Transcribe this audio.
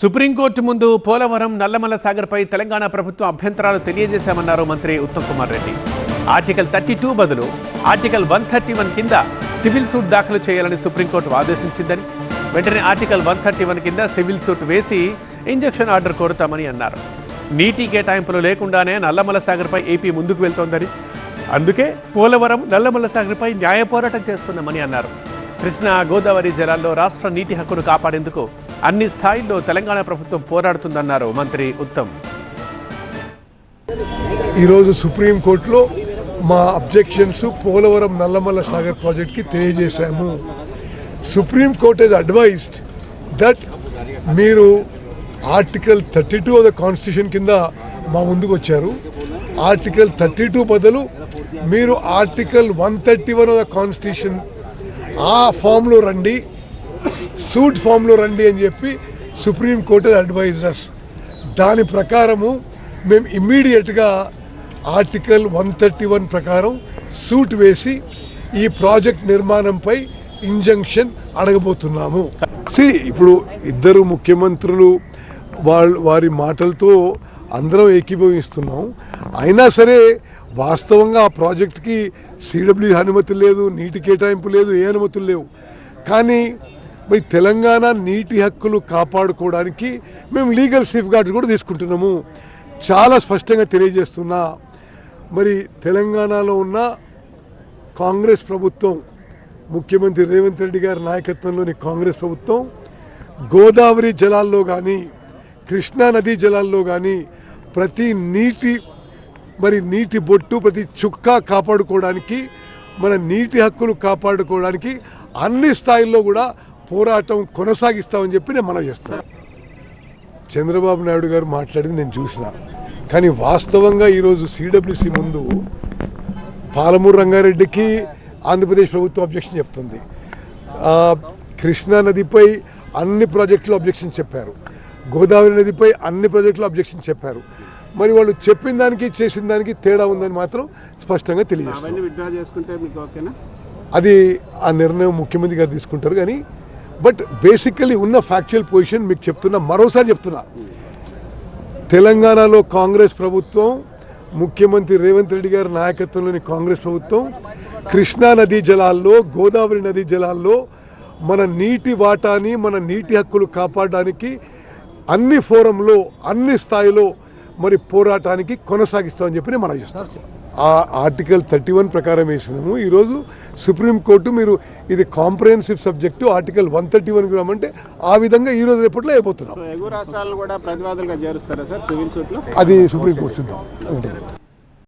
Supreme court ముందు పోలవరం నల్లమల సాగర్పై తెలంగాణ ప్రభుత్వం అభ్యంతరాలు తెలియజేశామన్నారు మంత్రి Uttam Kumar Reddy. Article thirty two బదులు ఆర్టికల్ వన్ థర్టీ వన్ కింద సివిల్ సూట్ దాఖలు చేయాలని సుప్రీంకోర్టు ఆదేశించిందని వెంటనే ఆర్టికల్ వన్ థర్టీ వన్ కింద సివిల్ సూట్ వేసి ఇంజక్షన్ ఆర్డర్ కోరుతామని అన్నారు. నీటి కేటాయింపులు లేకుండానే నల్లమల సాగర్పై ఏపీ ముందుకు వెళ్తోందని అందుకే పోలవరం నల్లమల్ల సాగర్పై న్యాయ పోరాటం చేస్తున్నామని అన్నారు. కృష్ణా గోదావరి జలాల్లో రాష్ట్ర నీటి హక్కును కాపాడేందుకు అన్ని స్థాయిల్లో తెలంగాణ ప్రభుత్వం పోరాడుతుందన్నారు మంత్రి ఉత్తమ్. ఈరోజు సుప్రీంకోర్టులో మా అబ్జెక్షన్స్ పోలవరం నల్లమల్ల సాగర్ ప్రాజెక్ట్కి తెలియజేశాము. Supreme court has advised that మీరు article thirty two of the constitution కింద మా ముందుకు వచ్చారు. ఆర్టికల్ థర్టీ టూ బదులు మీరు article one thirty one of the constitution ఆ ఫామ్లో రండి. సూట్ ఫామ్లో రండి అని చెప్పి సుప్రీంకోర్టు అడ్వైజర్స్ దాని ప్రకారము మేము ఇమ్మీడియట్గా ఆర్టికల్ వన్ థర్టీ వన్ ప్రకారం సూట్ వేసి ఈ ప్రాజెక్ట్ నిర్మాణంపై ఇంజంక్షన్ అడగబోతున్నాము. సి ఇప్పుడు ఇద్దరు ముఖ్యమంత్రులు వాళ్ళ వారి మాటలతో అందరం ఏకీభవిస్తున్నాం. అయినా సరే వాస్తవంగా ఆ ప్రాజెక్ట్కి సిడబ్ల్యూ అనుమతి లేదు నీటి కేటాయింపు లేదు ఏ అనుమతులు లేవు. కానీ మరి తెలంగాణ నీటి హక్కులు కాపాడుకోవడానికి మేము లీగల్ సేఫ్ గార్డ్స్ కూడా తీసుకుంటున్నాము. చాలా స్పష్టంగా తెలియజేస్తున్నా మరి తెలంగాణలో ఉన్న కాంగ్రెస్ ప్రభుత్వం ముఖ్యమంత్రి రేవంత్ రెడ్డి గారి నాయకత్వంలోని కాంగ్రెస్ ప్రభుత్వం గోదావరి జలాల్లో కానీ కృష్ణా నదీ జలాల్లో కానీ ప్రతి నీటి మరి నీటి బొట్టు ప్రతి చుక్క కాపాడుకోవడానికి మన నీటి హక్కులు కాపాడుకోవడానికి అన్ని స్థాయిల్లో కూడా పోరాటం కొనసాగిస్తామని చెప్పి నేను మనం చేస్తాను చంద్రబాబు నాయుడు గారు మాట్లాడింది నేను చూసిన. కానీ వాస్తవంగా ఈరోజు సిడబ్ల్యూసి ముందు పాలమూరు రంగారెడ్డికి ఆంధ్రప్రదేశ్ ప్రభుత్వం అబ్జెక్షన్ చెప్తుంది. కృష్ణా నదిపై అన్ని ప్రాజెక్టులు అబ్జెక్షన్ చెప్పారు. గోదావరి నదిపై అన్ని ప్రాజెక్టులు అబ్జెక్షన్ చెప్పారు. మరి వాళ్ళు చెప్పిన దానికి చేసిన దానికి తేడా ఉందని మాత్రం స్పష్టంగా తెలియజేస్తారు అది ఆ నిర్ణయం ముఖ్యమంత్రి గారు తీసుకుంటారు కానీ బట్ బేసికలీ ఉన్న ఫ్యాక్చువల్ పొజిషన్ మీకు చెప్తున్నా మరోసారి చెప్తున్నా. తెలంగాణలో కాంగ్రెస్ ప్రభుత్వం ముఖ్యమంత్రి రేవంత్ రెడ్డి గారి నాయకత్వంలోని కాంగ్రెస్ ప్రభుత్వం కృష్ణా నదీ జలాల్లో గోదావరి నదీ జలాల్లో మన నీటి వాటాని మన నీటి హక్కులు కాపాడడానికి అన్ని ఫోరంలో అన్ని స్థాయిలో మరి పోరాటానికి కొనసాగిస్తామని చెప్పి మనం చేస్తాం ఆ ఆర్టికల్ థర్టీ వన్ ప్రకారం వేసినాము. ఈరోజు సుప్రీంకోర్టు మీరు ఇది comprehensive subject article one thirty one అంటే ఆ విధంగా ఈ రోజు రేపట్లో అయిపోతున్నాం. సో ఎగువ రాష్ట్రాలను కూడా ప్రతివాదులుగా చేరుస్తారా సార్ సివిల్ సూట్లో? అది సుప్రీంకోర్టు చూద్దాం.